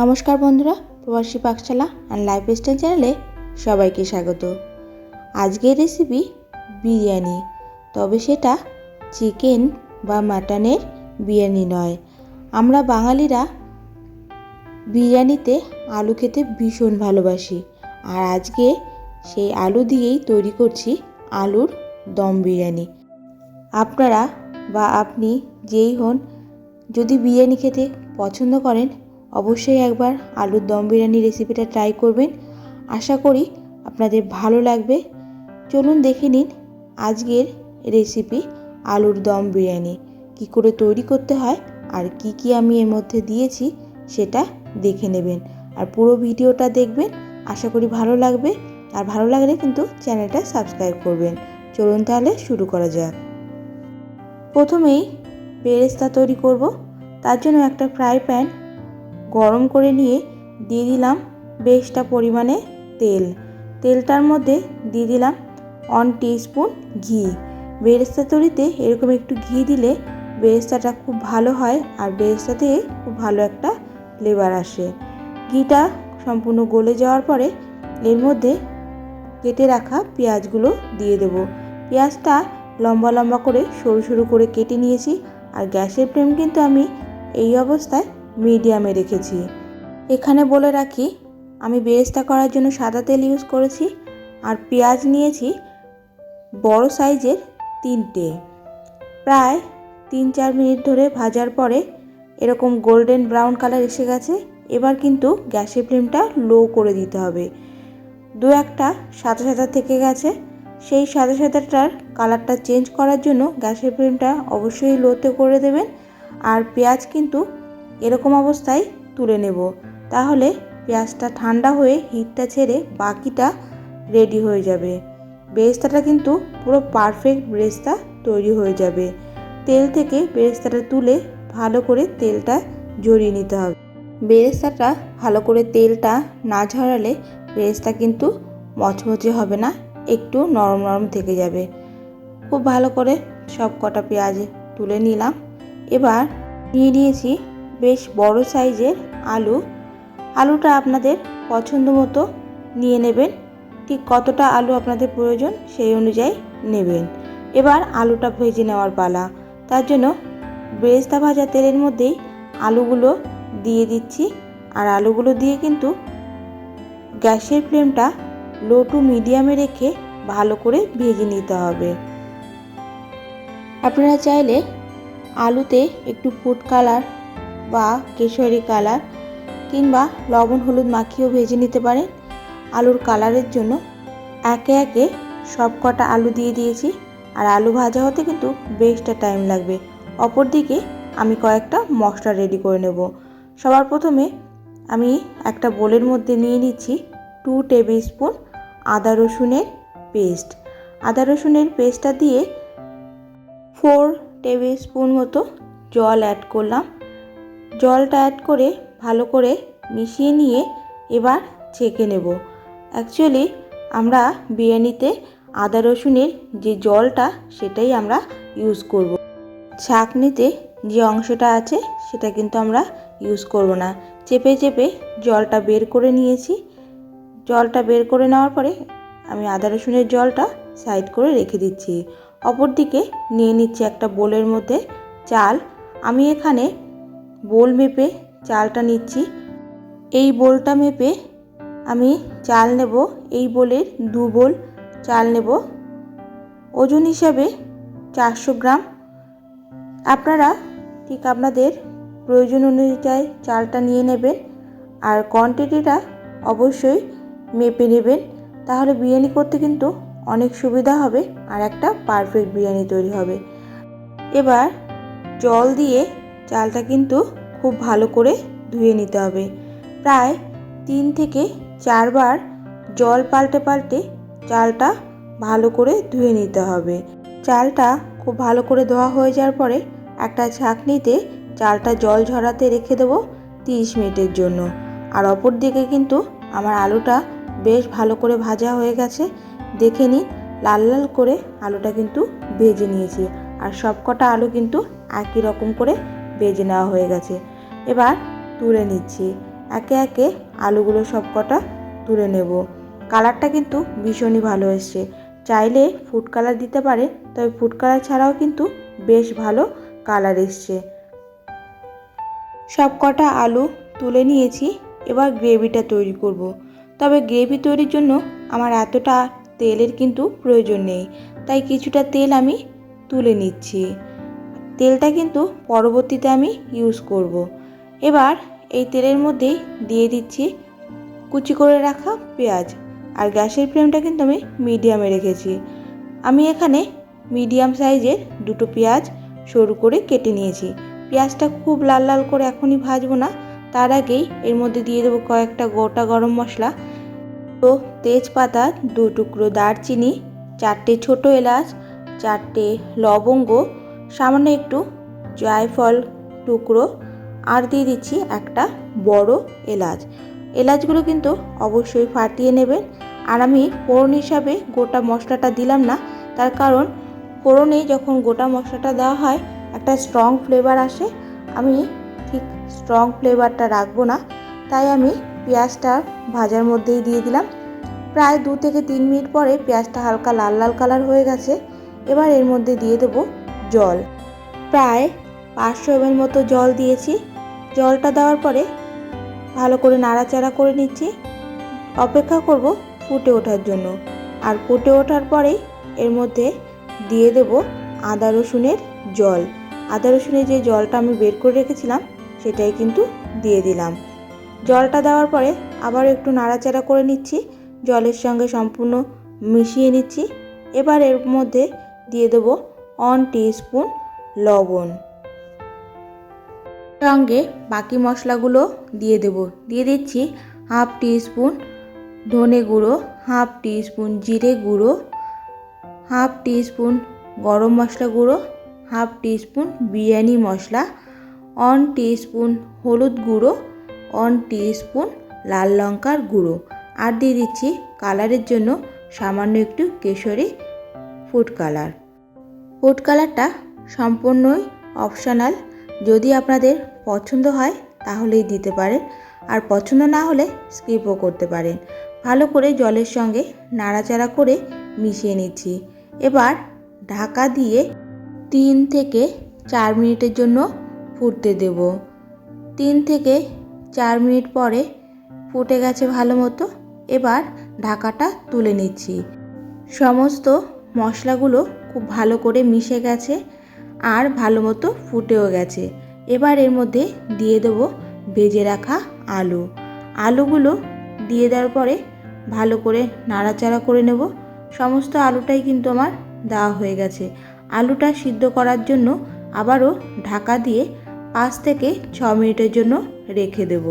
নমস্কার বন্ধুরা, প্রবাসী পাকশালা অ্যান্ড লাইফ স্টাইল চ্যানেলে সবাইকে স্বাগত। আজকের রেসিপি বিরিয়ানি, তবে সেটা চিকেন বা মাটনের বিরিয়ানি নয়। আমরা বাঙালিরা বিরিয়ানিতে আলু খেতে ভীষণ ভালোবাসি, আর আজকে সেই আলু দিয়েই তৈরি করছি আলুর দম বিরিয়ানি। আপনারা বা আপনি যেই হন, যদি বিরিয়ানি খেতে পছন্দ করেন অবশ্যই একবার আলুর দম বিরিয়ানি রেসিপিটা ট্রাই করবেন। আশা করি আপনাদের ভালো লাগবে। চলুন দেখে নিন আজকের রেসিপি আলুর দম বিরিয়ানি। কি করে তৈরি করতে হয় আর কি কি আমি এর মধ্যে দিয়েছি সেটা দেখে নেবেন। আর পুরো ভিডিওটা দেখবেন, আশা করি ভালো লাগবে। আর ভালো লাগলে কিন্তু চ্যানেলটা সাবস্ক্রাইব করবেন। চলুন তাহলে শুরু করা যাক। প্রথমেই বেরেস্তা তৈরি করব। তার জন্য একটা ফ্রাই প্যান গরম করে নিয়ে দিয়ে দিলাম বেশটা পরিমাণে তেল। তেলটার মধ্যে দিয়ে দিলাম ওয়ান স্পুন ঘি। বেরেস্তা তৈরিতে এরকম একটু ঘি দিলে বেরেস্তাটা খুব ভালো হয় আর বেরেস্তাতে খুব ভালো একটা ফ্লেভার আসে। ঘিটা সম্পূর্ণ গলে যাওয়ার পরে এর মধ্যে কেটে রাখা পেঁয়াজগুলো দিয়ে দেবো। পেঁয়াজটা লম্বা লম্বা করে সরু সরু করে কেটে নিয়েছি আর গ্যাসের ফ্লেম কিন্তু আমি এই অবস্থায় মিডিয়ামে রেখেছি। এখানে বলে রাখি, আমি বেরেস্তা করার জন্য সাদা তেল ইউজ করেছি আর পেঁয়াজ নিয়েছি বড় সাইজের তিনটে। প্রায় তিন চার মিনিট ধরে ভাজার পরে এরকম গোল্ডেন ব্রাউন কালার এসে গেছে। এবার কিন্তু গ্যাসের ফ্লেমটা লো করে দিতে হবে। দু একটা সাদা সাদা থেকে গেছে। সেই সাদা সাদাটার কালারটা চেঞ্জ করার জন্য গ্যাসের ফ্লেমটা অবশ্যই লোতে করে দেবেন। আর পেঁয়াজ কিন্তু এরকম অবস্থায় তুলে নেব। তাহলে পেঁয়াজটা ঠান্ডা হয়ে হিটটা ছেড়ে বাকিটা রেডি হয়ে যাবে। বেরেস্তাটা কিন্তু পুরো পারফেক্ট বেরেস্তা তৈরি হয়ে যাবে। তেল থেকে বেরেস্তাটা তুলে ভালো করে তেলটা ঝরিয়ে নিতে হবে। বেরেস্তাটা ভালো করে তেলটা না ঝরালে বেরেস্তা কিন্তু মচমচে হবে না, একটু নরম নরম থেকে যাবে। খুব ভালো করে সব কটা পেঁয়াজ তুলে নিলাম। এবার নিয়ে নিয়েছি বেশ বড় সাইজের আলু। আলুটা আপনাদের পছন্দ মতো নিয়ে নেবেন। ঠিক কতটা আলু আপনাদের প্রয়োজন সেই অনুযায়ী নেবেন। এবার আলুটা ভেজে নেওয়ার পালা। তার জন্য বেরেস্তা ভাজা তেলের মধ্যেই আলুগুলো দিয়ে দিচ্ছি। আর আলুগুলো দিয়ে কিন্তু গ্যাসের ফ্লেমটা লো টু মিডিয়ামে রেখে ভালো করে ভেজে নিতে হবে। আপনারা চাইলে আলুতে একটু ফুড কালার বা কেশরি কালার কিংবা লবণ হলুদ মাখিয়েও ভেজে নিতে পারেন। আলুর কালারের জন্য একে একে সব কটা আলু দিয়ে দিয়েছি। আর আলু ভাজা হতে কিন্তু বেশটা টাইম লাগবে। অপরদিকে আমি কয়েকটা মশলা রেডি করে নেব। সবার প্রথমে আমি একটা বোলের মধ্যে নিয়ে নিচ্ছি টু টেবিল স্পুন আদা রসুনের পেস্ট আদা রসুনের পেস্টটা দিয়ে ফোর টেবিল স্পুন মতো জল অ্যাড করলাম। জলটা অ্যাড করে ভালো করে মিশিয়ে নিয়ে এবার ছেঁকে নেব। অ্যাকচুয়ালি আমরা বিরিয়ানিতে আদা রসুনের যে জলটা, সেটাই আমরা ইউজ করব। ছাঁকনিতে যে অংশটা আছে, সেটা কিন্তু আমরা ইউজ করব না। চেপে চেপে জলটা বের করে নিয়েছি। জলটা বের করে নেওয়ার পরে আমি আদা রসুনের জলটা সাইড করে রেখে দিচ্ছি। অপরদিকে নিয়ে নিচ্ছি একটা বোলের মধ্যে চাল। আমি এখানে বোল মেপে চালটা নিচ্ছি। এই বোলটা মেপে আমি চাল নেব। এই বোলের দু বোল চাল নেব। ওজন হিসাবে চারশো গ্রাম। আপনারা ঠিক আপনাদের প্রয়োজন অনুযায়ী চালটা নিয়ে নেবেন। আর কোয়ান্টিটিটা অবশ্যই মেপে নেবেন। তাহলে বিরিয়ানি করতে কিন্তু অনেক সুবিধা হবে আর একটা পারফেক্ট বিরিয়ানি তৈরি হবে। এবার জল দিয়ে চালটা কিন্তু খুব ভালো করে ধুয়ে নিতে হবে। প্রায় তিন থেকে চারবার জল পাল্টে পাল্টে চালটা ভালো করে ধুয়ে নিতে হবে। চালটা খুব ভালো করে ধোয়া হয়ে যাওয়ার পরে একটা ছাঁকনিতে চালটা জল ঝরাতে রেখে দেবো তিরিশ মিনিটের জন্য। আর অপর দিকে কিন্তু আমার আলুটা বেশ ভালো করে ভাজা হয়ে গেছে। দেখে নিন, লাল লাল করে আলুটা কিন্তু ভেজে নিয়েছি। আর সব কটা আলু কিন্তু একই রকম করে ভেজে নেওয়া হয়ে গেছে। এবার তুলে নিচ্ছি। একে একে আলুগুলো সব কটা তুলে নেব। কালারটা কিন্তু ভীষণই ভালো এসছে। চাইলে ফুড কালার দিতে পারে, তবে ফুড কালার ছাড়াও কিন্তু বেশ ভালো কালার এসছে। সব কটা আলু তুলে নিয়েছি, এবার গ্রেভিটা তৈরি করব। তবে গ্রেভি তৈরির জন্য আমার এতটা তেলের কিন্তু প্রয়োজন নেই, তাই কিছুটা তেল আমি তুলে নিচ্ছি। তেলটা কিন্তু পরবর্তীতে আমি ইউজ করব। এবার এই তেলের মধ্যেই দিয়ে দিচ্ছি কুচি করে রাখা পেঁয়াজ। আর গ্যাসের ফ্লেমটা কিন্তু আমি মিডিয়ামে রেখেছি। আমি এখানে মিডিয়াম সাইজের দুটো পেঁয়াজ সরু করে কেটে নিয়েছি। পেঁয়াজটা খুব লাল লাল করে এখনই ভাজবো না। তার আগেই এর মধ্যে দিয়ে দেবো কয়েকটা গোটা গরম মশলা। তো তেজপাতা দু টুকরো দারচিনি, চারটে ছোট এলাচ, চারটে লবঙ্গ সামান্য একটু জায়ফল টুকরো আর দিয়ে দিচ্ছি একটা বড় এলাচ। এলাচগুলো কিন্তু অবশ্যই ফাটিয়ে নেবেন। আর আমি ফোড়ন হিসাবে গোটা মশলাটা দিলাম না, তার কারণ ফোড়নে যখন গোটা মশলাটা দেওয়া হয়, একটা স্ট্রং ফ্লেভার আসে। আমি ঠিক স্ট্রং ফ্লেভারটা রাখব না, তাই আমি পেঁয়াজটা ভাজার মধ্যেই দিয়ে দিলাম। প্রায় দু থেকে তিন মিনিট পরে পেঁয়াজটা হালকা লাল লাল কালার হয়ে গেছে। এবার এর মধ্যে দিয়ে দেবো জল। প্রায় পাঁচশো এমএল মতো জল দিয়েছি। জলটা দেওয়ার পরে ভালো করে নাড়াচাড়া করে নিচ্ছি। অপেক্ষা করব ফুটে ওঠার জন্য। আর ফুটে ওঠার পরেই এর মধ্যে দিয়ে দেব আদা রসুনের জল। আদা রসুনের যে জলটা আমি বের করে রেখেছিলাম, সেটাই কিন্তু দিয়ে দিলাম। জলটা দেওয়ার পরে আবার একটু নাড়াচাড়া করে নিচ্ছি। জলের সঙ্গে সম্পূর্ণ মিশিয়ে নিচ্ছি। এবার এর মধ্যে দিয়ে দেব অন স্পুন লবণ। সঙ্গে বাকি মশলাগুলো দিয়ে দেব। দিয়ে দিচ্ছি হাফ স্পুন ধনে গুঁড়ো হাফ স্পুন জিরে গুঁড়ো হাফ স্পুন গরম মশলা গুঁড়ো হাফ স্পুন বিরিয়ানি মশলা অন স্পুন হলুদ গুঁড়ো অন স্পুন লাল লঙ্কার গুঁড়ো। আর দিয়ে দিচ্ছি কালারের জন্য সামান্য একটু কেশরি ফুড কালার ফুড কালারটা সম্পূর্ণই অপশনাল। যদি আপনাদের পছন্দ হয়, তাহলেই দিতে পারেন। আর পছন্দ না হলে স্কিপও করতে পারেন। ভালো করে জলের সঙ্গে নাড়াচাড়া করে মিশিয়ে নিচ্ছি। এবার ঢাকা দিয়ে তিন থেকে চার মিনিটের জন্য ফুটতে দেব। তিন থেকে চার মিনিট পরে ফুটে গেছে ভালো মতো। এবার ঢাকাটা তুলে নিচ্ছি। সমস্ত মশলাগুলো খুব ভালো করে মিশে গেছে আর ভালো মতো ফুটেও গেছে। এবার এর মধ্যে দিয়ে দেব ভেজে রাখা আলু। আলুগুলো দিয়ে দেওয়ার পরে ভালো করে নাড়াচাড়া করে নেব। সমস্ত আলুটাই কিন্তু আমার দেওয়া হয়ে গেছে। আলুটা সিদ্ধ করার জন্য আবারও ঢাকা দিয়ে পাঁচ থেকে ছ মিনিটের জন্য রেখে দেব।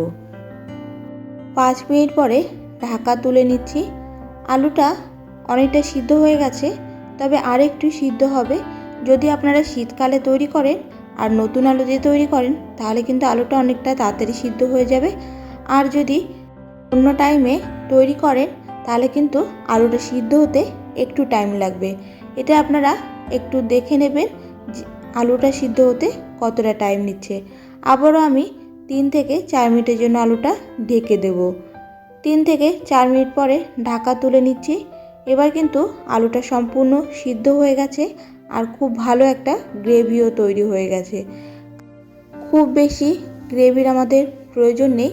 পাঁচ মিনিট পরে ঢাকা তুলে নিচ্ছি। আলুটা অনেকটা সিদ্ধ হয়ে গেছে। তবে আর একটু সিদ্ধ হবে। যদি আপনারা শীতকালে তৈরি করেন আর নতুন আলু দিয়ে তৈরি করেন, তাহলে কিন্তু আলুটা অনেকটা তাড়াতাড়ি সিদ্ধ হয়ে যাবে। আর যদি অন্য টাইমে তৈরি করেন, তাহলে কিন্তু আলুটা সিদ্ধ হতে একটু টাইম লাগবে। এটা আপনারা একটু দেখে নেবেন আলুটা সিদ্ধ হতে কতটা টাইম নিচ্ছে। আবারও আমি তিন থেকে চার মিনিটের জন্য আলুটা ঢেকে দেব। তিন থেকে চার মিনিট পরে ঢাকা তুলে নিচ্ছি। এবার কিন্তু আলুটা সম্পূর্ণ সিদ্ধ হয়ে গেছে আর খুব ভালো একটা গ্রেভিও তৈরি হয়ে গেছে। খুব বেশি গ্রেভির আমাদের প্রয়োজন নেই।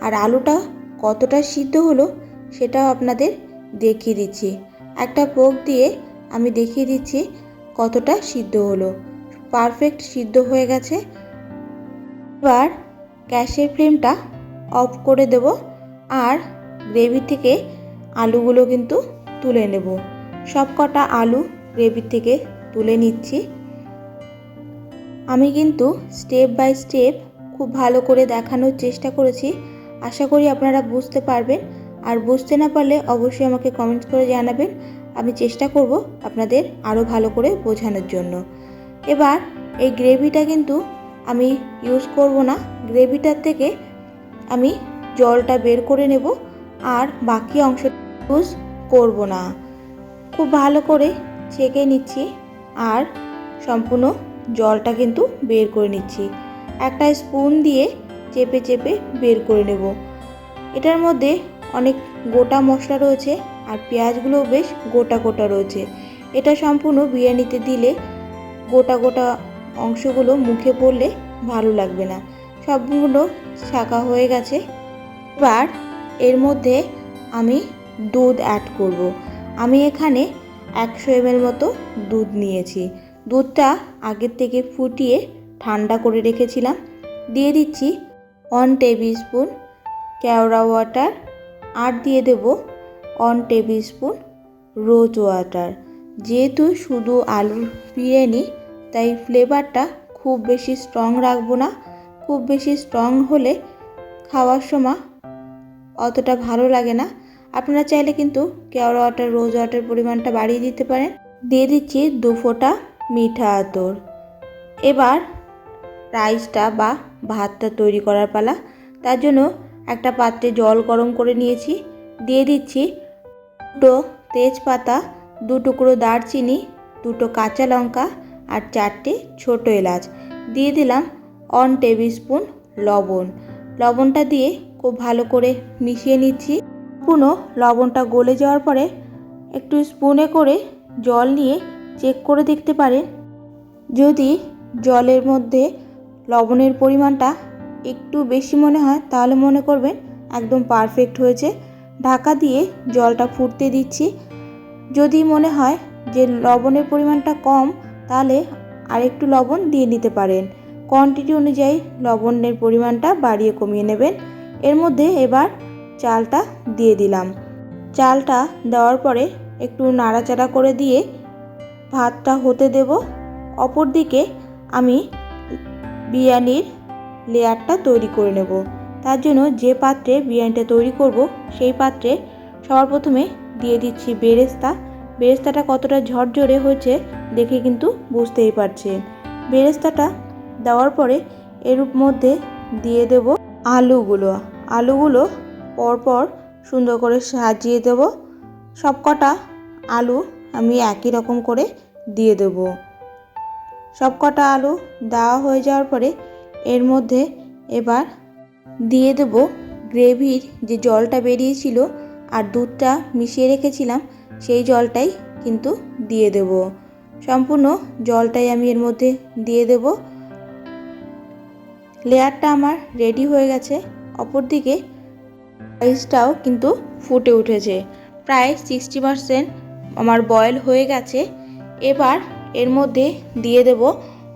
আর আলুটা কতটা সিদ্ধ হলো সেটাও আপনাদের দেখিয়ে দিচ্ছি। একটা পোক দিয়ে আমি দেখিয়ে দিচ্ছি কতটা সিদ্ধ হলো। পারফেক্ট সিদ্ধ হয়ে গেছে। এবার গ্যাসের ফ্লেমটা অফ করে দেব। আর গ্রেভি থেকে আলুগুলো কিন্তু তুলে নেব। সব কটা আলু গ্রেভি থেকে তুলে নিচ্ছি। আমি কিন্তু স্টেপ বাই স্টেপ খুব ভালো করে দেখানোর চেষ্টা করেছি। আশা করি আপনারা বুঝতে পারবেন। আর বুঝতে না পারলে অবশ্যই আমাকে কমেন্টস করে জানাবেন। আমি চেষ্টা করব আপনাদের আরও ভালো করে বোঝানোর জন্য। এবার এই গ্রেভিটা কিন্তু আমি ইউজ করব না। গ্রেভিটার থেকে আমি জলটা বের করে নেব। আর বাকি অংশ ইউজ করব না। খুব ভালো করে ছেঁকে নিচ্ছি আর সম্পূর্ণ জলটা কিন্তু বের করে নিচ্ছি। একটা স্পুন দিয়ে চেপে চেপে বের করে নেব। এটার মধ্যে অনেক গোটা মশলা রয়েছে আর পেঁয়াজগুলোও বেশ গোটা গোটা রয়েছে। এটা সম্পূর্ণ বিরিয়ানিতে দিলে গোটা গোটা অংশগুলো মুখে পড়লে ভালো লাগবে না। সবগুলো শাকা হয়ে গেছে। এবার এর মধ্যে আমি দুধ অ্যাড করব। আমি এখানে একশো এমএল মতো দুধ নিয়েছি। দুধটা আগের থেকে ফুটিয়ে ঠান্ডা করে রেখেছিলাম। দিয়ে দিচ্ছি ওয়ান টেবিল স্পুন কেওড়া ওয়াটার আর দিয়ে দেব one tablespoon rose water যেহেতু শুধু আলুর বিরিয়ানি, তাই ফ্লেভারটা খুব বেশি স্ট্রং রাখব না। খুব বেশি স্ট্রং হলে খাওয়ার সময় অতটা ভালো লাগে না। আপনারা চাইলে কিন্তু কেওড়া ওয়াটার রোজ ওয়াটার পরিমাণটা বাড়িয়ে দিতে পারেন। দিয়ে দিচ্ছি দু ফোঁটা মিঠা আতর। এবার রাইসটা বা ভাতটা তৈরি করার পালা। তার জন্য একটা পাত্রে জল গরম করে নিয়েছি। দিয়ে দিচ্ছি দুটো তেজপাতা, দু টুকরো দারচিনি, দুটো কাঁচা লঙ্কা আর চারটে ছোটো এলাচ। দিয়ে দিলাম অন টেবিল স্পুন লবণ। লবণটা দিয়ে খুব ভালো করে মিশিয়ে নিচ্ছি। সম্পূর্ণ লবণটা গলে যাওয়ার পরে একটু স্পুনে করে জল নিয়ে চেক করে দেখতে পারেন। যদি জলের মধ্যে লবণের পরিমাণটা একটু বেশি মনে হয়, তাহলে মনে করবেন একদম পারফেক্ট হয়েছে। ঢাকা দিয়ে জলটা ফুটতে দিচ্ছি। যদি মনে হয় যে লবণের পরিমাণটা কম, তাহলে আরেকটু লবণ দিয়ে নিতে পারেন। কোয়ান্টিটি অনুযায়ী লবণের পরিমাণটা বাড়িয়ে কমিয়ে নেবেন। এর মধ্যে এবার চালটা দিয়ে দিলাম। চালটা দেওয়ার পরে একটু নাড়াচাড়া করে দিয়ে ভাতটা হতে দেব। অপর দিকে আমি বিরিয়ানির লেয়ারটা তৈরি করে নেব। তার জন্য যে পাত্রে বিরিয়ানিটা তৈরি করব, সেই পাত্রে সবার প্রথমে দিয়ে দিচ্ছি বেরেস্তা। বেরেস্তাটা কতটা ঝরঝরে হয়েছে দেখে কিন্তু বুঝতেই পারছেন। বেরেস্তাটা দেওয়ার পরে এর মধ্যে দিয়ে দেব আলুগুলো। আলুগুলো পরপর সুন্দর করে সাজিয়ে দেব। সবকটা আলু আমি একই রকম করে দিয়ে দেব। সবকটা আলু দেওয়া হয়ে যাওয়ার পরে এর মধ্যে এবার দিয়ে দেব গ্রেভির যে জলটা বেরিয়েছিল আর দুধটা মিশিয়ে রেখেছিলাম, সেই জলটাই কিন্তু দিয়ে দেব। সম্পূর্ণ জলটাই আমি এর মধ্যে দিয়ে দেব। লেয়ারটা আমার রেডি হয়ে গেছে। অপরদিকে রাইসটাও কিন্তু ফুটে উঠেছে। প্রায় সিক্সটি পারসেন্ট আমার বয়েল হয়ে গেছে। এবার এর মধ্যে দিয়ে দেব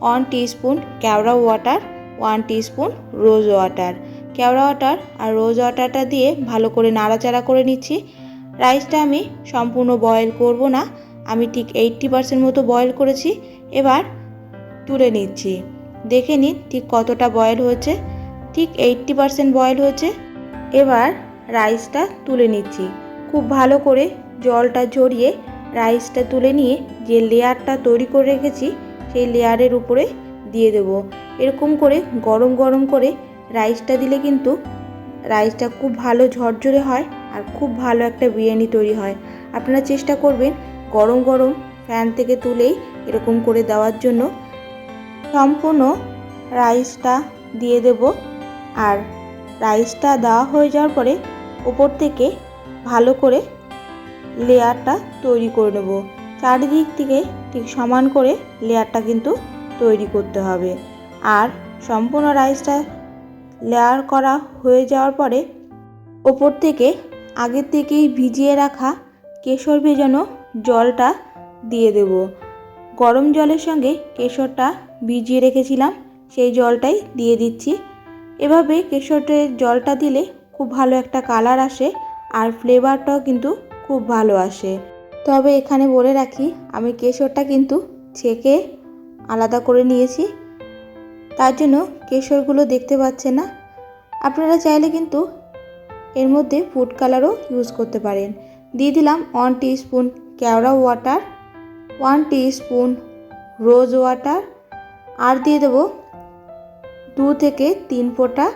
ওয়ান টিস্পুন কেওড়া water one teaspoon rose water কেওড়া ওয়াটার আর রোজ ওয়াটারটা দিয়ে ভালো করে নাড়াচাড়া করে নিচ্ছি। রাইসটা আমি সম্পূর্ণ বয়েল করব না। আমি ঠিক এইট্টি পারসেন্ট মতো বয়েল করেছি। এবার তুলে নিচ্ছি। দেখে নিন ঠিক কতটা বয়েল হয়েছে। ঠিক এইট্টি পারসেন্ট বয়েল হয়েছে। এবার রাইসটা তুলে নিচ্ছি। খুব ভালো করে জলটা ঝরিয়ে রাইসটা তুলে নিয়ে যে লেয়ারটা তৈরি করে রেখেছি, সেই লেয়ারের উপরে দিয়ে দেব। এরকম করে গরম গরম করে রাইসটা দিলে কিন্তু রাইসটা খুব ভালো ঝরঝরে হয় আর খুব ভালো একটা বিরিয়ানি তৈরি হয়। আপনারা চেষ্টা করবেন গরম গরম ফ্যান থেকে তুলেই এরকম করে দেওয়ার জন্য। সম্পূর্ণ রাইসটা দিয়ে দেব আর রাইসটা দেওয়া হয়ে যাওয়ার পরে ওপর থেকে ভালো করে লেয়ারটা তৈরি করে নেব। চারিদিক থেকে ঠিক সমান করে লেয়ারটা কিন্তু তৈরি করতে হবে। আর সম্পূর্ণ রাইসটা লেয়ার করা হয়ে যাওয়ার পরে ওপর থেকে আগের থেকেই ভিজিয়ে রাখা কেশর ভেজানো জলটা দিয়ে দেব। গরম জলের সঙ্গে কেশরটা ভিজিয়ে রেখেছিলাম, সেই জলটাই দিয়ে দিচ্ছি। এভাবে কেশরের জলটা দিলে খুব ভালো একটা কালার আসে আর ফ্লেভারটাও কিন্তু খুব ভালো আসে। তবে এখানে বলে রাখি, আমি কেশরটা কিন্তু ছেঁকে আলাদা করে নিয়েছি। তার জন্য কেশরগুলো দেখতে পাচ্ছেন না। আপনারা চাইলে কিন্তু এর মধ্যে ফুড কালারও ইউজ করতে পারেন। দিয়ে দিলাম ওয়ান স্পুন কেওড়া water one spoon rose water আর দিয়ে দেবো দু থেকে তিন ফোঁটা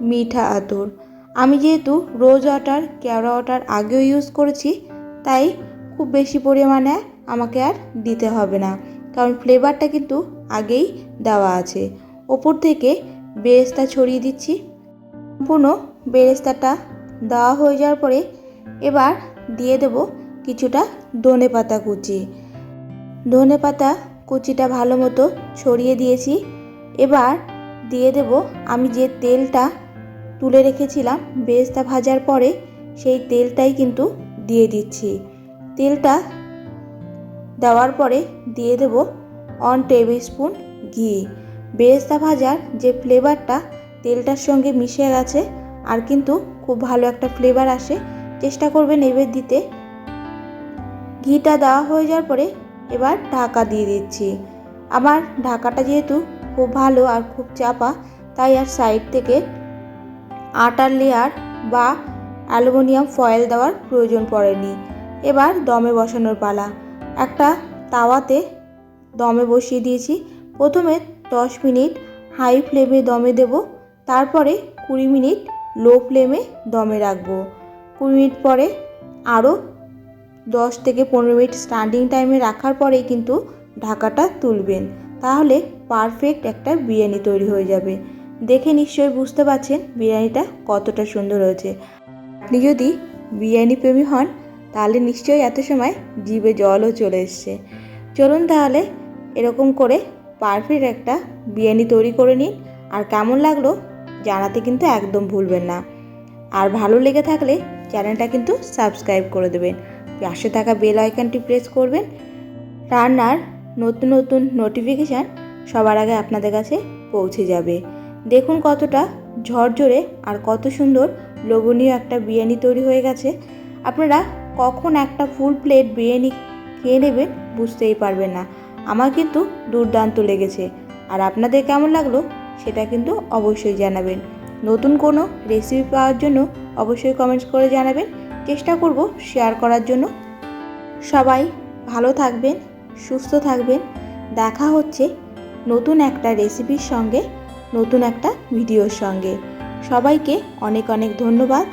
মিঠা আতর। আমি যেহেতু রোজ ওয়াটার কেওড়া ওয়াটার আগেও ইউজ করেছি, তাই খুব বেশি পরিমাণে আমাকে আর দিতে হবে না। কারণ ফ্লেভারটা কিন্তু আগেই দেওয়া আছে। ওপর থেকে বেরেস্তা ছড়িয়ে দিচ্ছি। সম্পূর্ণ বেরেস্তাটা দেওয়া হয়ে যাওয়ার পরে এবার দিয়ে দেব কিছুটা ধনে পাতা কুচি। ধনে পাতা কুচিটা ভালো মতো ছড়িয়ে দিয়েছি। এবার দিয়ে দেব। আমি যে তেলটা তুলে রেখেছিলাম বেরেস্তা ভাজার পরে সেই তেলটাই কিন্তু দিয়ে দিচ্ছি। তেলটা দেওয়ার পরে দিয়ে দেব ওয়ান টেবিল স্পুন ঘি। বেরেস্তা ভাজার যে ফ্লেভারটা তেলটার সঙ্গে মিশে গেছে আর কিন্তু খুব ভালো একটা ফ্লেভার আসে, চেষ্টা করবেন এবার দিতে। ঘিটা দেওয়া হয়ে যাওয়ার পরে এবার ঢাকা দিয়ে দিচ্ছি। আমার ঢাকাটা যেহেতু খুব ভালো আর খুব চাপা, তাই আর সাইড থেকে আটার লেয়ার বা অ্যালুমিনিয়াম ফয়েল দেওয়ার প্রয়োজন পড়েনি। এবার দমে বসানোর পালা। একটা তাওয়াতে দমে বসিয়ে দিয়েছি। প্রথমে দশ মিনিট হাই ফ্লেমে দমে দেব, তারপরে কুড়ি মিনিট লো ফ্লেমে দমে রাখব। কুড়ি মিনিট পরে আরও দশ থেকে পনেরো মিনিট স্ট্যান্ডিং টাইমে রাখার পরেই কিন্তু ঢাকাটা তুলবেন। তাহলে পারফেক্ট একটা বিরিয়ানি তৈরি হয়ে যাবে। দেখে নিশ্চয়ই বুঝতে পারছেন বিরিয়ানিটা কতটা সুন্দর হয়েছে। আপনি যদি বিরিয়ানি প্রেমী হন, তাহলে নিশ্চয়ই এত সময় জিভে জলও চলে এসছে। চলুন তাহলে এরকম করে পারফেক্ট একটা বিরিয়ানি তৈরি করে নিন। আর কেমন লাগল জানাতে কিন্তু একদম ভুলবেন না। আর ভালো লেগে থাকলে চ্যানেলটা কিন্তু সাবস্ক্রাইব করে দেবেন। পাশে থাকা বেল আইকনটি প্রেস করবেন। রান্নার নতুন নতুন নোটিফিকেশান সবার আগে আপনাদের কাছে পৌঁছে যাবে। দেখুন কতটা ঝরঝরে আর কত সুন্দর লোভনীয় একটা বিরিয়ানি তৈরি হয়ে গেছে। আপনারা কখন একটা ফুল প্লেট বিরিয়ানি খেয়ে নেবেন বুঝতেই পারবেন না। আমার কিন্তু দুর্দান্ত লেগেছে। আর আপনাদের কেমন লাগল সেটা কিন্তু অবশ্যই জানাবেন। নতুন কোনো রেসিপি পাওয়ার জন্য অবশ্যই কমেন্টস করে জানাবেন। চেষ্টা করব শেয়ার করার জন্য। সবাই ভালো থাকবেন। সুস্থ থাকবেন। দেখা হচ্ছে নতুন একটা রেসিপির সঙ্গে, নতুন একটা ভিডিওর সঙ্গে। সবাইকে অনেক অনেক ধন্যবাদ।